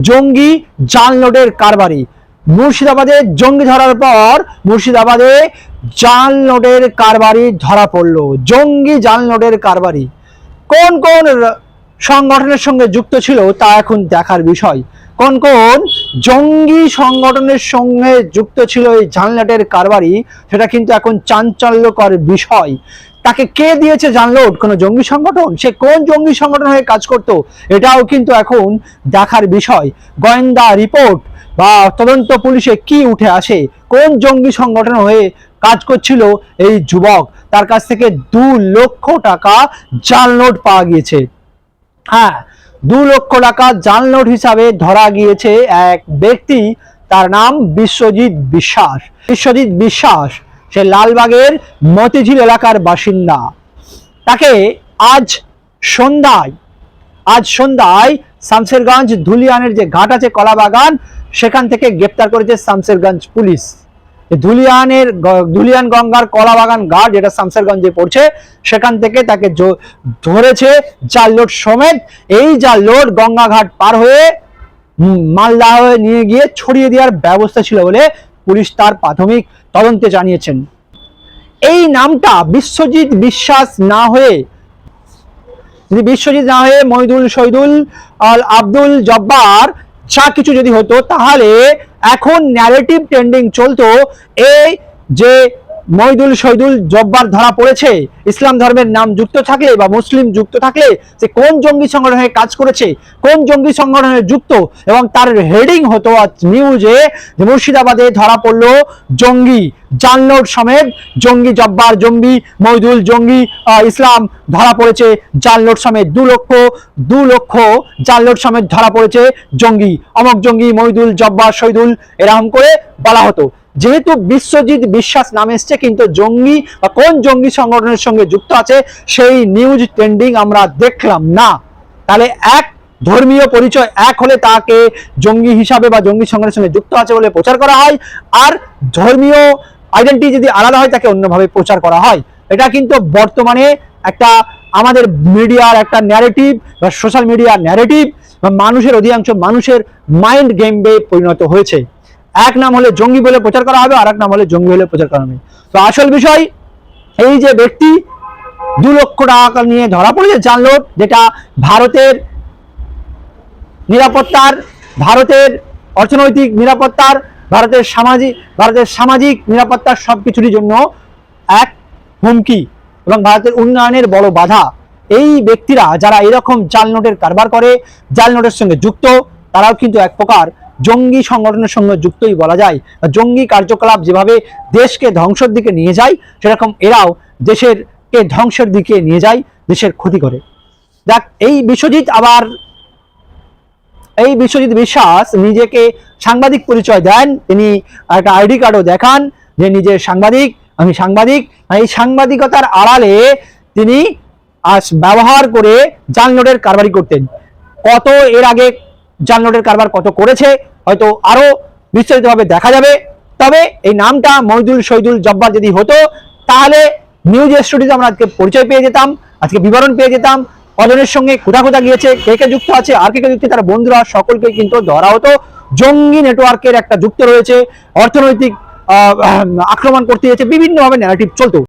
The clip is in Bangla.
জঙ্গি জালনোটের কারবারি। মুর্শিদাবাদে জঙ্গি ধরার পর মুর্শিদাবাদে জাল নোটের কারবারি ধরা পড়ল। জঙ্গি জাল নোটের কারবারি। কোন কোন সংগঠনের সঙ্গে যুক্ত ছিল, তা এখন দেখার বিষয়। কোন কোন জঙ্গি সংগঠনের সঙ্গে যুক্ত ছিল এই জানলাটের কারবারি, সেটা কিন্তু এখন চাঞ্চল্যকর বিষয়। তাকে কে দিয়েছে জানলোট? কোনো জঙ্গি সংগঠন? সে কোন জঙ্গি সংগঠন হয়ে কাজ করত? এটাও কিন্তু এখন দেখার বিষয়। গোয়েন্দা রিপোর্ট বা তদন্ত পুলিশে কি উঠে আসে? কোন জঙ্গি সংগঠন হয়ে কাজ করছিল এই যুবক? তার কাছ থেকে দু লক্ষ টাকা জাল নোট পাওয়া গিয়েছে। হ্যাঁ দু লক্ষ টাকা জাল নোট হিসাবে ধরা গিয়েছে এক ব্যক্তি। তার নাম বিশ্বজিৎ বিশ্বাস। বিশ্বজিৎ বিশ্বাস, সে লালবাগের মতিঝিল এলাকার বাসিন্দা। তাকে আজ সন্ধ্যায় আজ সন্ধ্যায় শামসেরগঞ্জ ধুলিয়ানের যে ঘাট আছে কলাবাগান, সেখান থেকে গ্রেপ্তার করেছে শামসেরগঞ্জ পুলিশ। ধুলিয়ানের ধুলিয়ান গঙ্গার কলাবাগান ঘাট, যেটা শামসেরগঞ্জে পড়ছে, সেখান থেকে তাকে ধরেছে জাল লোড সমেত। এই জাল লোড গঙ্গা ঘাট পার হয়ে মালদা হয়ে নিয়ে গিয়ে ছড়িয়ে দেওয়ার ব্যবস্থা ছিল বলে পুলিশ তার প্রাথমিক তদন্তে জানিয়েছেন। এই নামটা বিশ্বজিৎ বিশ্বাস না হয়ে যদি বিশ্বজিৎ না হয়ে মহিদুল শহীদুল আল আব্দুল জব্বার যা কিছু যদি হতো তাহলে এখন ন্যারেটিভ ট্রেন্ডিং চলতো এই যে মহিদুল শহীদুল জব্বার ধরা পড়েছে। ইসলাম ধর্মের নাম যুক্ত থাকলে বা মুসলিম যুক্ত থাকলে সে কোন জঙ্গি সংগঠনে কাজ করেছে, কোন জঙ্গি সংগঠনে যুক্ত এবং তার হেডিং হতো আজ নিউজে মুর্শিদাবাদে ধরা পড়ল জঙ্গি জালনোট সমেত জঙ্গি জব্বার জঙ্গি মহিদুল জঙ্গি ইসলাম ধরা পড়েছে জালনোট সমেত দু লক্ষ দু লক্ষ জালনোট সমেত ধরা পড়েছে জঙ্গি। অমক জঙ্গি মহিদুল জব্বার শহীদুল এরকম করে বলা হতো। যেহেতু বিশ্বজিৎ বিশ্বাস নাম এসছে, কিন্তু জঙ্গি বা কোন জঙ্গি সংগঠনের সঙ্গে যুক্ত আছে, সেই নিউজ ট্রেন্ডিং আমরা দেখলাম না। তাহলে এক ধর্মীয় পরিচয়, এক হলে তাকে জঙ্গি হিসাবে বা জঙ্গি সংগঠনের সঙ্গে যুক্ত আছে বলে প্রচার করা হয়, আর ধর্মীয় আইডেন্টি যদি আলাদা হয়, তাকে অন্যভাবে প্রচার করা হয়। এটা কিন্তু বর্তমানে একটা আমাদের মিডিয়ার একটা ন্যারেটিভ বা সোশ্যাল মিডিয়ার ন্যারেটিভ বা মানুষের অধিকাংশ মানুষের মাইন্ড গেম বে পরিণত হয়েছে। এক নাম হলে জঙ্গি বলে প্রচার করা হবে আর এক নাম হলে জঙ্গি হলে প্রচার করা হবে। তো আসল বিষয়, এই যে ব্যক্তি দু লক্ষ টাকা নিয়ে ধরা পড়েছে জানলো যেটা ভারতের নিরাপত্তার, ভারতের অর্থনৈতিক নিরাপত্তার, ভারতের সামাজিক ভারতের সামাজিক নিরাপত্তার সব কিছুর জন্য এক হুমকি এবং ভারতের উন্নয়নের বড় বাধা। এই ব্যক্তিরা যারা এরকম জাল নোটের কারবার করে, জাল নোটের সঙ্গে যুক্ত, তারাও কিন্তু এক প্রকার জঙ্গি সংগঠনের সঙ্গে যুক্তই বলা যায়। জঙ্গি কার্যকলাপ যেভাবে দেশকে ধ্বংসের দিকে নিয়ে যায়, সেরকম এরাও দেশের কে ধ্বংসের দিকে নিয়ে যায়, দেশের ক্ষতি করে। দেখ, এই বিশ্বজিৎ আবার, এই বিশ্বজিৎ বিশ্বাস নিজেকে সাংবাদিক পরিচয় দেন। তিনি একটা আইডি কার্ডও দেখান যে নিজের সাংবাদিক, আমি সাংবাদিক। এই সাংবাদিকতার আড়ালে তিনি ব্যবহার করে জাল নোটের কারবারি করতেন। কত এর আগে জাল নোটের কারবার কত করেছে, হয়তো আরও বিস্তারিতভাবে দেখা যাবে। তবে এই নামটা মহিদুল শহীদুল জব্বার যদি হতো, তাহলে নিউজ স্টুডিওতে আমরা আজকে পরিচয় পেয়ে যেতাম, আজকে বিবরণ পেয়ে যেতাম। কজনের সঙ্গে কোথা কোথা গিয়েছে, কে কে যুক্ত আছে, আর কে কে যুক্ত, তার বন্ধুরা সকলকে কিন্তু ধরা হতো। জঙ্গি নেটওয়ার্কের একটা যুক্ত রয়েছে, অর্থনৈতিক আক্রমণ করতে গেছে বিভিন্নভাবে ন্যারেটিভ চলতো।